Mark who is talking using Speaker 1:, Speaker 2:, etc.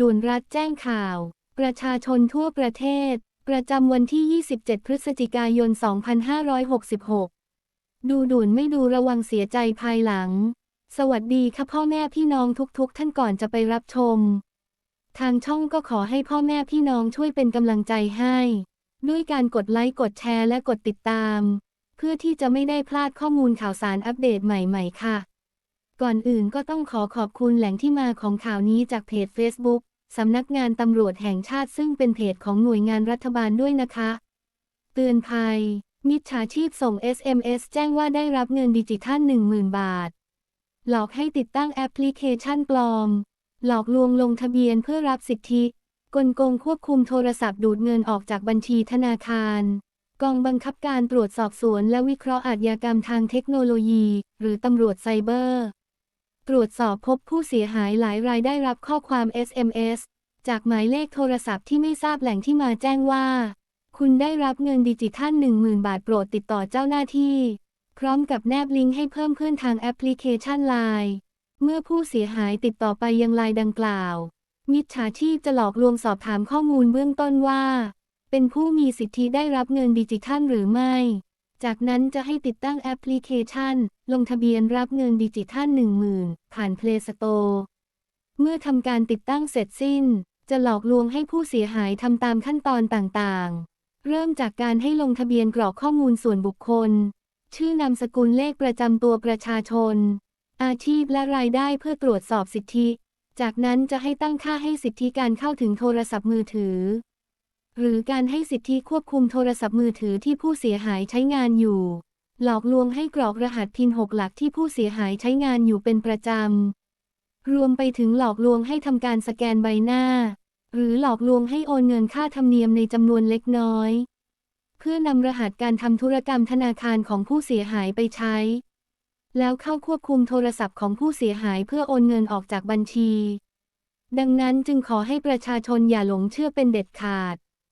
Speaker 1: ด่วนรัฐแจ้งข่าว ประชาชนทั่วประเทศ ประจำวันที่ 27 พฤศจิกายน 2566 ดูด่วนไม่ดูระวังเสียใจภายหลัง สวัสดีค่ะพ่อแม่พี่น้องทุกๆ ท่านก่อนจะไปรับชม ทางช่องก็ขอให้พ่อแม่พี่น้องช่วยเป็นกำลังใจให้ ด้วยการกดไลค์กดแชร์และกดติดตาม เพื่อที่จะไม่ได้พลาดข้อมูลข่าวสารอัปเดตใหม่ ๆ ค่ะ ก่อนอื่นก็ต้องขอขอบคุณแหล่งที่มาของข่าวนี้จากเพจ Facebook สำนักงานตำรวจแห่งชาติซึ่งเป็นเพจของหน่วยงานรัฐบาลด้วยนะคะ เตือนภัย มิจฉาชีพส่ง SMS แจ้งว่าได้รับเงินดิจิทัล 10,000 บาท หลอกให้ติดตั้งแอปพลิเคชันปลอม หลอกลวงลงทะเบียนเพื่อรับสิทธิ กลโกงควบคุมโทรศัพท์ดูดเงินออกจากบัญชีธนาคาร กองบังคับการตรวจสอบสวนและวิเคราะห์อาชญากรรมทางเทคโนโลยี หรือตำรวจไซเบอร์ ตรวจสอบพบผู้เสียหายหลายรายได้รับข้อความ SMS จากหมายเลขโทรศัพท์ที่ไม่ทราบแหล่งที่มาแจ้งว่า คุณได้รับเงินดิจิทัล 10,000 บาทโปรดติดต่อเจ้าหน้าที่ พร้อมกับแนบลิงก์ให้เพิ่มเพื่อนทางแอปพลิเคชันไลน์เมื่อผู้เสียหายติดต่อไปยังไลน์ดังกล่าว มิจฉาชีพจะหลอกลวงสอบถามข้อมูลเบื้องต้นว่า เป็นผู้มีสิทธิได้รับเงินดิจิทัลหรือไม่ จากนั้นจะให้ติดตั้งแอปพลิเคชัน ลงทะเบียนรับเงินดิจิทัล10,000 ผ่าน Play Store เมื่อทำการติดตั้งเสร็จสิ้น จะหลอกลวงให้ผู้เสียหายทำตามขั้นตอนต่างๆ เริ่มจากการให้ลงทะเบียนกรอกข้อมูลส่วนบุคคล ชื่อนามสกุลเลขประจำตัวประชาชน อาชีพและรายได้เพื่อตรวจสอบสิทธิ จากนั้นจะให้ตั้งค่าให้สิทธิการเข้าถึงโทรศัพท์มือถือ หรือการให้สิทธิควบคุมโทรศัพท์มือถือที่ผู้เสียหายใช้งานอยู่ หลอกลวงให้กรอกรหัสพินหกหลักที่ผู้เสียหายใช้งานอยู่เป็นประจำ รวมไปถึงหลอกลวงให้ทำการสแกนใบหน้า หรือหลอกลวงให้โอนเงินค่าธรรมเนียมในจำนวนเล็กน้อย เพื่อนำรหัสการทำธุรกรรมธนาคารของผู้เสียหายไปใช้ แล้วเข้าควบคุมโทรศัพท์ของผู้เสียหายเพื่อโอนเงินออกจากบัญชี ดังนั้นจึงขอให้ประชาชนอย่าหลงเชื่อเป็นเด็ดขาด